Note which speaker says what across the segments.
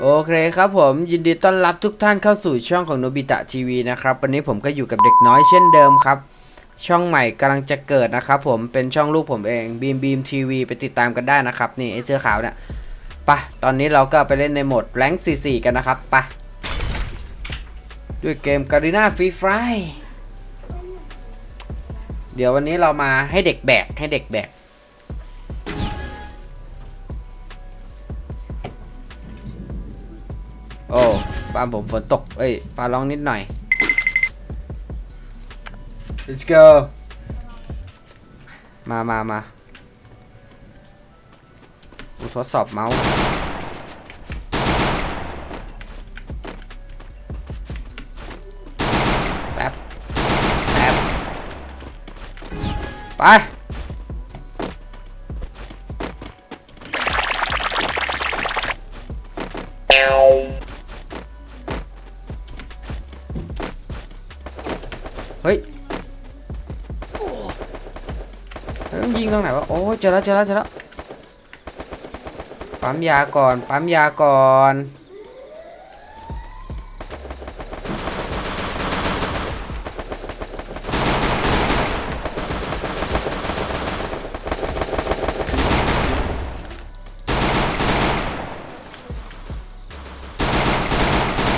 Speaker 1: โอเคครับผมยินดีต้อนรับทุกท่านเข้าสู่ช่องของโนบิตะทีวีนะครับวันนี้ผมก็อยู่กับเด็กน้อยเช่นเดิมครับ ช่องใหม่กำลังจะเกิดนะครับผมเป็นช่องลูกผมเองบีมบีมทีวีไปติดตามกันได้นะครับ นี่ไอเสื้อขาวเนี่ยไปะตอนนี้เราก็ไปเล่นในโหมดแรงค์44กันนะครับไปะด้วยเกมการีนาฟรีไฟเดี๋ยววันนี้เรามาให้เด็กแบกให้เด็กแบก โอ้บ้านผมฝนตก เอ้ยฟ้าร้องนิดหน่อย let's go มามามากูทดสอบเมาส์ แป๊บ แป๊บ ไป เฮ้ยมันยิงตรงไหนวะโอ้เจอแล้วเจอแล้วเจอแล้วปั๊มยาก่อนปั๊มยาก่อน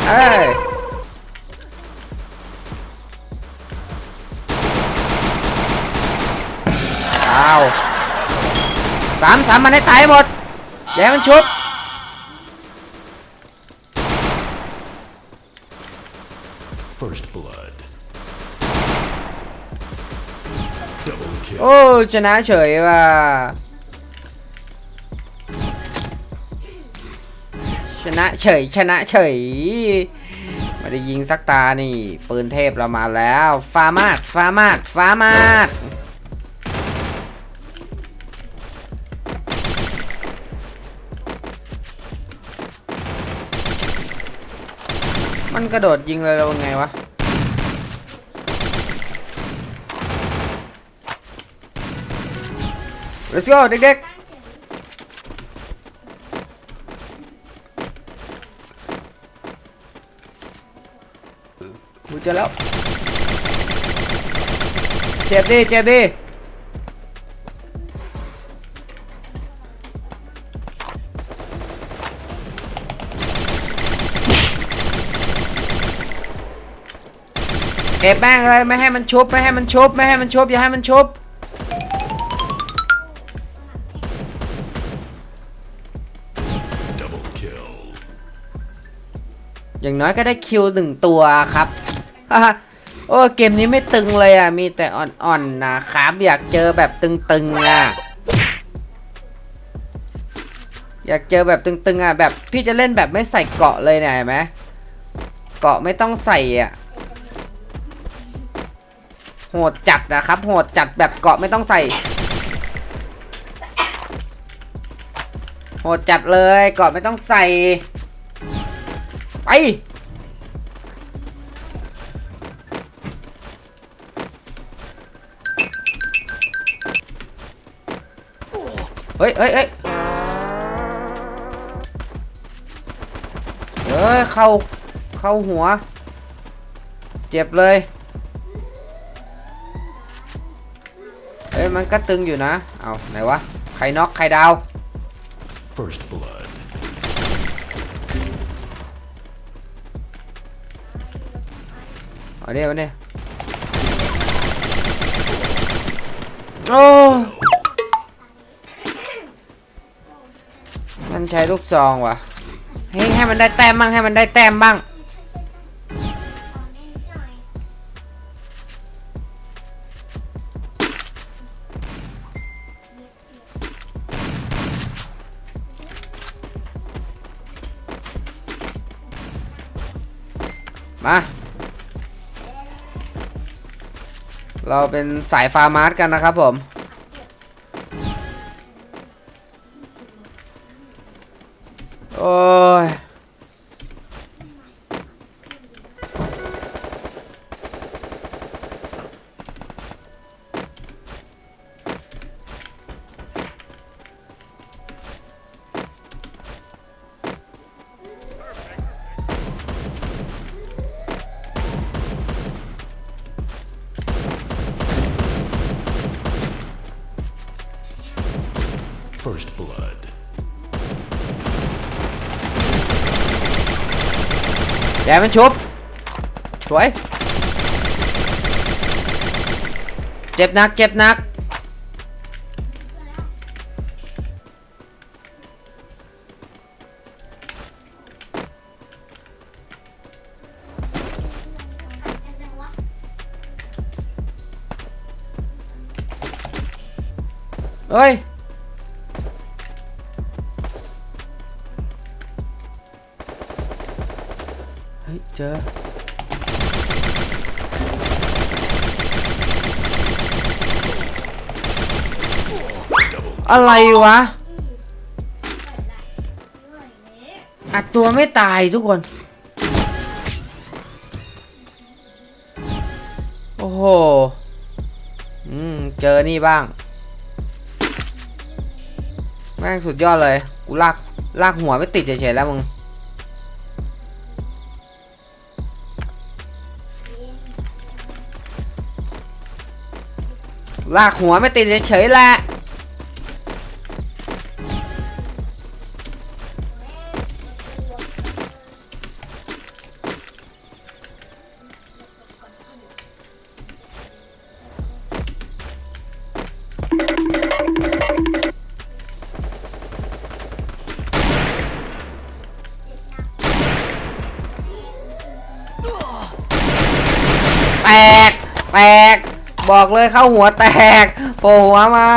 Speaker 1: เอ้ย สามสามมันให้ตายหมดอย่าให้มันชุบ
Speaker 2: First blood. Double kill.
Speaker 1: โอ้ชนะเฉยว่ะชนะเฉยชนะเฉยไม่ได้ยิงสักตานี่ ปืนเทพเรามาแล้ว ฟามาดฟามาดฟามาด มันกระโดดยิงเลยเราไงวะ let's go เด็กๆกูเจอแล้ว เจ็บดิ เจ็บดิ ก็บแม่งเลยไม่ให้มันชุบไม่ให้มันชุบไม่ให้มันชุบอย่าให้มันชุบอย่างน้อยก็ได้คิวหนึ่งตัวครับโอ้เกมนี้ไม่ตึงเลยอะ มีแต่อ่อนๆนะครับ อยากเจอแบบตึงๆอะ อยากเจอแบบตึงๆอะแบบพี่จะเล่นแบบไม่ใส่เกาะเลยเนี่ยเห็นไหมเกาะไม่ต้องใส่อะ โหดจัดนะครับ โหดจัดแบบเกาะไม่ต้องใส่ โหดจัดเลยเกาะไม่ต้องใส่ ไป เฮ้ยเฮ้ยเฮ้ยเฮ้ย เข้า เข้าหัว เจ็บเลย ฮ้ยมันก็ตึงอยู่นะ เอาไหนวะ ใครน็อกใครดาว
Speaker 2: First blood.
Speaker 1: เอาเดี๋ยวมาเนี่ยโอ้ มันใช้ลูกซองว่ะ ให้ให้มันได้แต้มบ้างให้มันได้แต้มบ้าง มา เราเป็นสายฟาร์มาร์ทกันนะครับผม โอ้ย แย่มันชุบสวย เจ็บนัก เจ็บนักเเฮ้ยเจออะไรวะ อัดตัวไม่ตายทุกคน โอ้โห อืม เจอนี่บ้าง แม่งสุดยอดเลย กูลาก ลากหัวไม่ติดเฉยๆแล้วมึง ลากหัวไม่ติดเฉยๆแหละ บอกเลยเข้าหัวแตกโผล่หัวมา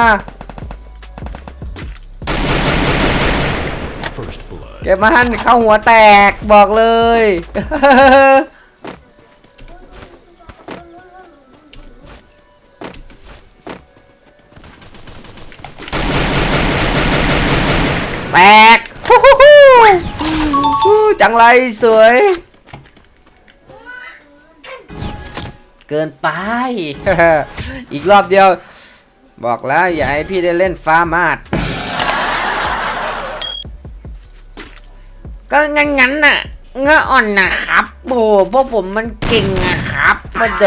Speaker 1: เก็บมันเข้าหัวแตกบอกเลยแตกจังไรสวย เกินไป อีกรอบเดียว บอกแล้วอย่าให้พี่ได้เล่นฟาร์มาดก็งั้นงั้นๆน่ะเงาอ่อนนะครับโอ้พวกผมมันเก่งนะครับมาโด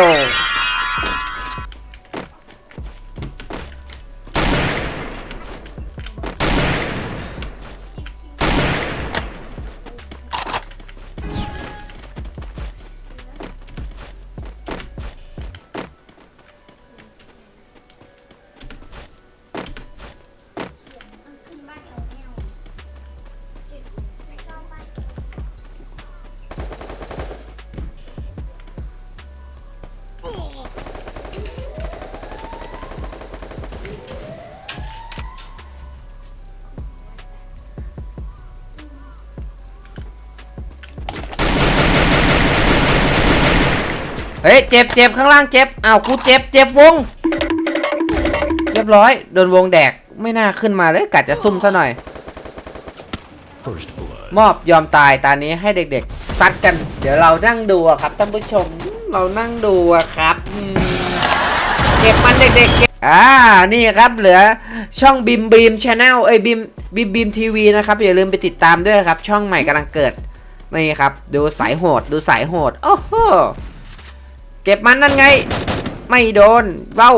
Speaker 1: ฮ้ยเจ็บเจ็บข้างล่างเจ็บอ้าวกูเจ็บเจ็บวง เรียบร้อยโดนวงแดกไม่น่าขึ้นมาเลยกัดจะซุ่มซะหน่อย มอบยอมตายตานี้ให้เด็กๆซัดกัน เดี๋ยวเรานั่งดูอะครับท่านผู้ชมเรานั่งดูอะครับเก็บมันเด็กๆเอ่า นี่ครับเหลือช่องบิมบีมชาแนลเอ้ยบิมบิมบีมทีวีนะครับ อย่าลืมไปติดตามด้วยครับ ช่องใหม่กำลังเกิด นี่ครับ ดูสายโหด ดูสายโหด โอ้โห เก็บมันนั่นไง ไม่โดนเว้า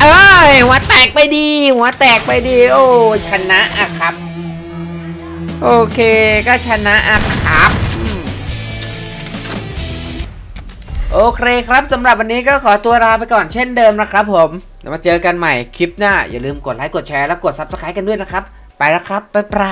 Speaker 1: เอ้ยหัวแตกไปดี หัวแตกไปดี โอ้ชนะอะครับ โอเคก็ชนะอะครับโอเคครับสำหรับวันนี้ก็ขอตัวลาไปก่อนเช่นเดิมนะครับผมเดี๋ยวมาเจอกันใหม่คลิปหน้า อย่าลืมกดไลค์กดแชร์และกด Subscribe กันด้วยนะครับ ไปแล้วครับ บ๊ายบาย